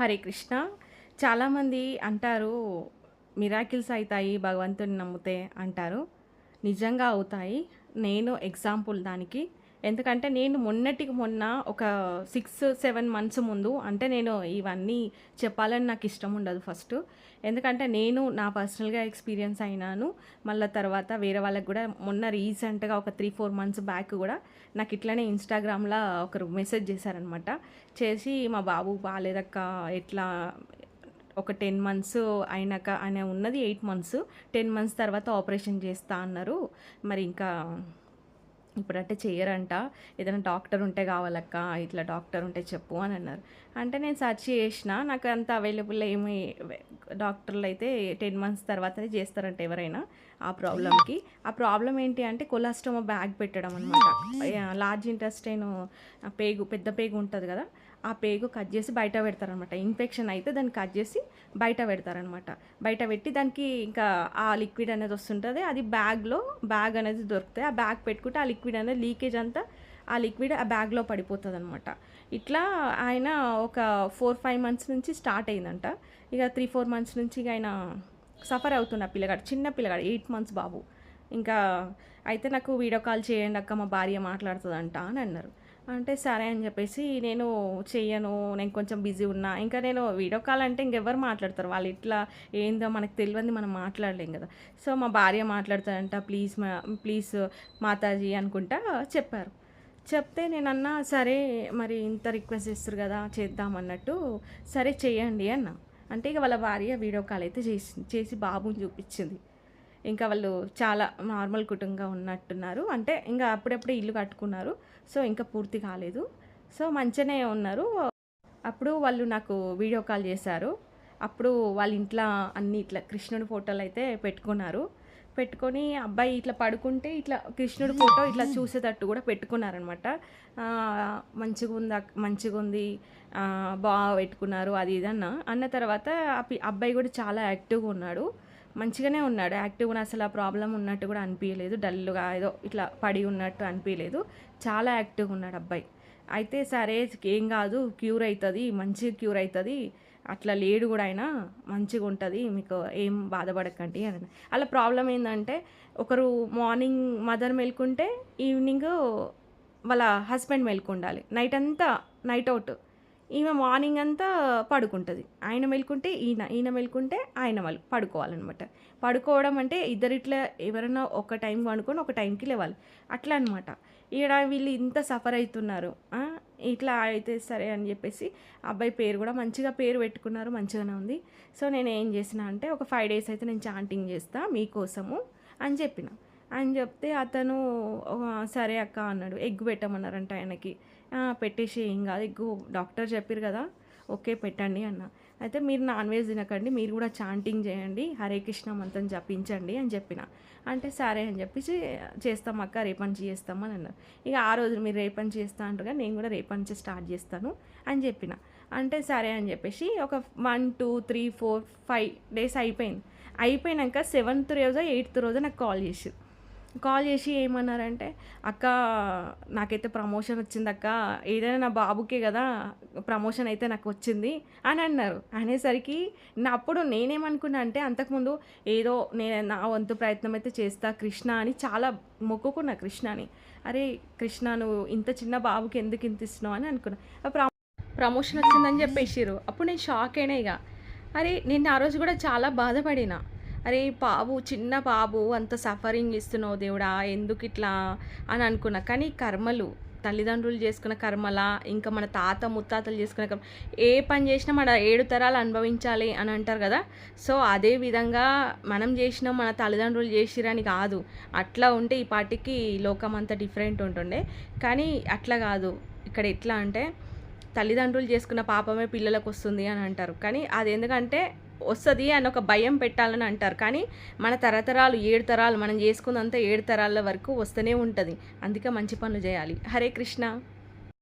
హరే కృష్ణ. చాలామంది అంటారు మిరాకిల్స్ అవుతాయి భగవంతుని నమ్మితే అంటారు. నిజంగా అవుతాయి. నేను ఎగ్జాంపుల్ దానికి ఎందుకంటే నేను మొన్నటికి మొన్న ఒక సిక్స్ సెవెన్ మంత్స్ ముందు అంటే నేను ఇవన్నీ చెప్పాలని నాకు ఇష్టం ఉండదు ఫస్ట్. ఎందుకంటే నేను నా పర్సనల్గా ఎక్స్పీరియన్స్ అయినాను. మళ్ళీ తర్వాత వేరే వాళ్ళకి కూడా మొన్న రీసెంట్గా ఒక త్రీ ఫోర్ మంత్స్ బ్యాక్ కూడా నాకు ఇట్లనే ఇన్స్టాగ్రామ్లో ఒకరు మెసేజ్ చేశారనమాట చేసి మా బాబు బాగాలేదక్క ఎట్లా ఒక టెన్ మంత్స్ అయినాక ఆయన ఉన్నది ఎయిట్ మంత్స్. టెన్ మంత్స్ తర్వాత ఆపరేషన్ చేస్తా అన్నారు. మరి ఇంకా ఇప్పుడంటే చేయరంట ఏదైనా డాక్టర్ ఉంటే కావాలక్క ఇట్లా డాక్టర్ ఉంటే చెప్పు అని అన్నారు. అంటే నేను సెర్చ్ చేసిన నాకు అంత అవైలబుల్ ఏమి డాక్టర్లు అయితే టెన్ మంత్స్ తర్వాతనే చేస్తారంట ఎవరైనా ఆ ప్రాబ్లమ్కి. ఆ ప్రాబ్లం ఏంటి అంటే కొలాస్టోమా బ్యాగ్ పెట్టడం అనమాట లార్జ్ ఇంటెస్టైన్ పేగు పెద్ద పేగు ఉంటుంది కదా ఆ పేగు కట్ చేసి బయట పెడతారనమాట ఇన్ఫెక్షన్ అయితే దాన్ని కట్ చేసి బయట పెడతారనమాట బయట పెట్టి దానికి ఇంకా ఆ లిక్విడ్ అనేది వస్తుంటుంది. అది బ్యాగ్లో బ్యాగ్ అనేది దొరుకుతాయి. ఆ బ్యాగ్ పెట్టుకుంటే ఆ లిక్విడ్ అనేది లీకేజ్ అంతా ఆ లిక్విడ్ ఆ బ్యాగ్లో పడిపోతుంది అనమాట ఇట్లా ఆయన ఒక ఫోర్ ఫైవ్ మంత్స్ నుంచి స్టార్ట్ అయిందంట. ఇక త్రీ ఫోర్ మంత్స్ నుంచి ఇక ఆయన సఫర్ అవుతున్న పిల్లగాడు చిన్న పిల్లగాడు ఎయిట్ మంత్స్ బాబు. ఇంకా అయితే నాకు వీడియో కాల్ చేయండి అక్క మా భార్య మాట్లాడుతుందంట అని అన్నారు. అంటే సరే అని చెప్పేసి నేను చెయ్యను నేను కొంచెం బిజీ ఉన్నా. ఇంకా నేను వీడియో కాల్ అంటే ఇంకెవ్వరు మాట్లాడతారు. వాళ్ళు ఇట్లా ఏందో మనకు తెలియంది మనం మాట్లాడలేం కదా. సో మా భార్య మాట్లాడతారంట ప్లీజ్ మా ప్లీజ్ మాతాజీ అనుకుంటా చెప్పారు. చెప్తే నేను అన్నా సరే మరి ఇంత రిక్వెస్ట్ చేస్తారు కదా చేద్దామన్నట్టు సరే చేయండి అన్నా. అంటే ఇక వాళ్ళ భార్య వీడియో కాల్ అయితే చేసింది చేసి బాబుని చూపించింది. ఇంకా వాళ్ళు చాలా నార్మల్ కుటుంబంగా ఉన్నట్టున్నారు. అంటే ఇంకా అప్పుడప్పుడే ఇల్లు కట్టుకున్నారు. సో ఇంకా పూర్తి కాలేదు. సో మంచిగానే ఉన్నారు. అప్పుడు వాళ్ళు నాకు వీడియో కాల్ చేశారు. అప్పుడు వాళ్ళ ఇంట్లో అన్ని ఇట్లా కృష్ణుడి ఫోటోలు అయితే పెట్టుకున్నారు. పెట్టుకొని అబ్బాయి ఇట్లా పడుకుంటే ఇట్లా కృష్ణుడి ఫోటో ఇట్లా చూసేటట్టు కూడా పెట్టుకున్నారనమాట. మంచిగా ఉంది మంచిగా ఉంది బాగా పెట్టుకున్నారు అది ఇదన్న అన్న. తర్వాత అబ్బాయి కూడా చాలా యాక్టివ్గా ఉన్నాడు. మంచిగానే ఉన్నాడు. యాక్టివ్గా అసలు ఆ ప్రాబ్లం ఉన్నట్టు కూడా అనిపించలేదు డల్గా ఏదో ఇట్లా పడి ఉన్నట్టు అనిపించలేదు చాలా యాక్టివ్గా ఉన్నాడు అబ్బాయి. అయితే సరే ఏం కాదు క్యూర్ అవుతుంది మంచిగా క్యూర్ అవుతుంది. అట్లా లేడు కూడా అయినా మంచిగా ఉంటుంది మీకు ఏం బాధపడకండి అని. అలా ప్రాబ్లం ఏంటంటే ఒకరు మార్నింగ్ మదర్ మెలుకుంటే ఈవినింగ్ వాళ్ళ హస్బెండ్ మెలుకుండాలి. నైట్ అంతా నైట్ అవుట్. ఈమె మార్నింగ్ అంతా పడుకుంటుంది. ఆయన మెలుకుంటే ఈయన ఈయన మెలుకుంటే ఆయన వాళ్ళు పడుకోవాలన్నమాట. పడుకోవడం అంటే ఇద్దరిట్లా ఎవరైనా ఒక టైం పడుకొని ఒక టైంకి లేవాలి. అట్లా అనమాట ఈడ వీళ్ళు ఇంత సఫర్ అవుతున్నారు ఇట్లా అయితే సరే అని చెప్పేసి అబ్బాయి పేరు కూడా మంచిగా పేరు పెట్టుకున్నారు మంచిగానే ఉంది. సో నేను ఏం చేసిన అంటే ఒక ఫైవ్ డేస్ అయితే నేను చాంటింగ్ చేస్తా మీకోసము అని చెప్పిన. అని చెప్తే అతను సరే అక్క అన్నాడు. ఎగ్ పెట్టమన్నారంట ఆయనకి. పెట్టేసి ఏం కాదు. ఎగ్గు డాక్టర్ చెప్పారు కదా ఓకే పెట్టండి అన్న. అయితే మీరు నాన్ వెజ్ తినకండి మీరు కూడా చాంటింగ్ చేయండి హరే కృష్ణ మంత్రం జపించండి అని చెప్పిన. అంటే సరే అని చెప్పేసి చేస్తాం అక్క రేపంచి చేస్తామని అన్నారు. ఇక ఆ రోజు మీరు రేపంచి చేస్తా అంటారుగా నేను కూడా రేపంచి స్టార్ట్ చేస్తాను అని చెప్పిన. అంటే సరే అని చెప్పేసి ఒక one two three four five days అయిపోయింది. అయిపోయినాక సెవెంత్ రోజు ఎయిత్ రోజు నాకు కాల్ చేసి కాల్ చేసి ఏమన్నారంటే అక్క నాకైతే ప్రమోషన్ వచ్చింది అక్క ఏదైనా నా బాబుకే కదా ప్రమోషన్ అయితే నాకు వచ్చింది అని అన్నారు. అనేసరికి నా అప్పుడు నేనేమనుకున్నా అంటే అంతకుముందు ఏదో నేను నా వంతు ప్రయత్నం అయితే చేస్తా కృష్ణ అని చాలా మొక్కుకున్నా కృష్ణని. అరే కృష్ణ నువ్వు ఇంత చిన్న బాబుకి ఎందుకు ఇంత ఇస్తున్నావు? అని అనుకున్నా. ప్రమోషన్ వచ్చిందని చెప్పేసిర్రు. అప్పుడు నేను షాక్ అయినా ఇక అరే నేను ఆ రోజు కూడా చాలా బాధపడినా. అరే బాబు చిన్న బాబు అంత సఫరింగ్ ఇస్తున్నావు దేవుడా ఎందుకు ఇట్లా అని అనుకున్నా. కానీ కర్మలు తల్లిదండ్రులు చేసుకున్న కర్మలా ఇంకా మన తాత ముత్తాతలు చేసుకున్న కర్మ ఏ పని చేసినా మన ఏడు తరాలు అనుభవించాలి అని అంటారు కదా. సో అదే విధంగా మనం చేసిన మన తల్లిదండ్రులు చేసిరని కాదు. అట్లా ఉంటే ఈ పాటికి లోకం అంతా డిఫరెంట్ ఉంటుండే. కానీ అట్లా కాదు. ఇక్కడ ఎట్లా అంటే తల్లిదండ్రులు చేసుకున్న పాపమే పిల్లలకు వస్తుంది అని అంటారు. కానీ అది ఎందుకంటే వస్తుంది అని ఒక భయం పెట్టాలని అంటారు. కానీ మన తరతరాలు ఏడు తరాలు మనం చేసుకున్నంత ఏడు తరాల వరకు వస్తూనే ఉంటుంది. అందుకే మంచి పనులు చేయాలి. హరే కృష్ణ.